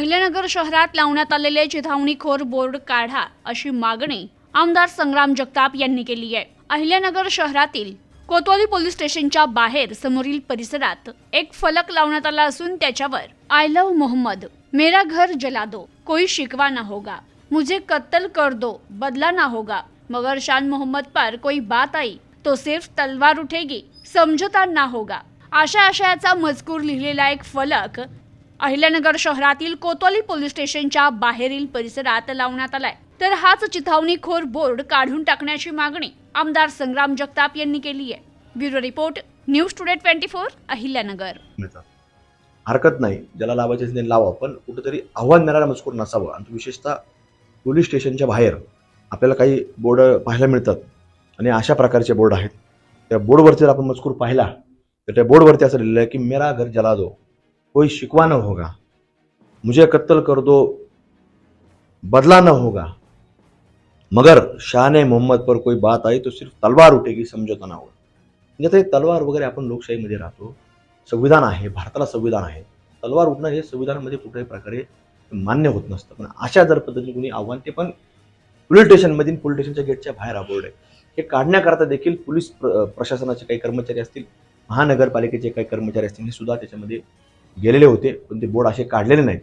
अहिल्यानगर शहरात लावण्यात आलेले चिथावणीखोर बोर्ड काढा अशी मागणी आमदार संग्राम जगताप यांनी केली आहे. अहिल्यानगर शहरातील कोतवाली पोलीस स्टेशनच्या बाहेर समोरील परिसरात एक फलक लावण्यात आला असून त्याच्यावर आय लव्ह मोहम्मद मेरा घर जला दो कोई शिकवा ना होगा मुझे कत्तल कर दो बदला ना होगा मगर शान मोहम्मद पर कोई बात आई तो सिर्फ तलवार उठेगी समझता ना होगा. अशा आशयाचा मजकूर लिहिलेला एक फलक अहिल्यानगर शहरातील कोतवाली पोलीस स्टेशनच्या बाहेरील परिसरात लावण्यात आलाय. तर हाच चिथावणीखोर बोर्ड काढून टाकण्याची मागणी आमदार संग्राम जगताप यांनी केली आहे. Bureau report news today twenty four Ahilyanagar. मिळतात हरकत नाही ज्याला लावायचे असेल लावा पण कुठेतरी आव्हान देणारा मजकूर नसावं. आणि विशेषतः पोलीस स्टेशनच्या बाहेर आपल्याला काही बोर्ड पाहायला मिळतात. आणि अशा प्रकारचे बोर्ड आहेत. त्या बोर्डवरती जर आपण मजकूर पाहिला तर त्या बोर्डवरती असं लिहिलं आहे की मेरा घर जला दो. कोई शिकवा न होगा। मुझे कत्ल कर दो बदला न होगा। मगर शान मोहम्मद पर कोई बात आई तो सिर्फ तलवार उठेगी समझोता ना होगा। म्हणजे तलवार वगैरे आपण लोकशाहीमध्ये राहतो संविधान आहे भारताला संविधान आहे। तलवार उठणं हे संविधानामध्ये कुठल्याही प्रकारे मान्य होत नसतं. पण अशा जर पद्धतीने कुणी आव्हान ते पण पोलीस स्टेशनमधील पोलीस स्टेशनच्या गेटच्या बाहेर हा आहे. हे काढण्याकरता देखील पोलीस प्र- प्रशासनाचे काही कर्मचारी असतील महानगरपालिकेचे काही कर्मचारी असतील हे सुद्धा त्याच्यामध्ये गेलेले होते पण ते बोर्ड असे काढलेले नाहीत.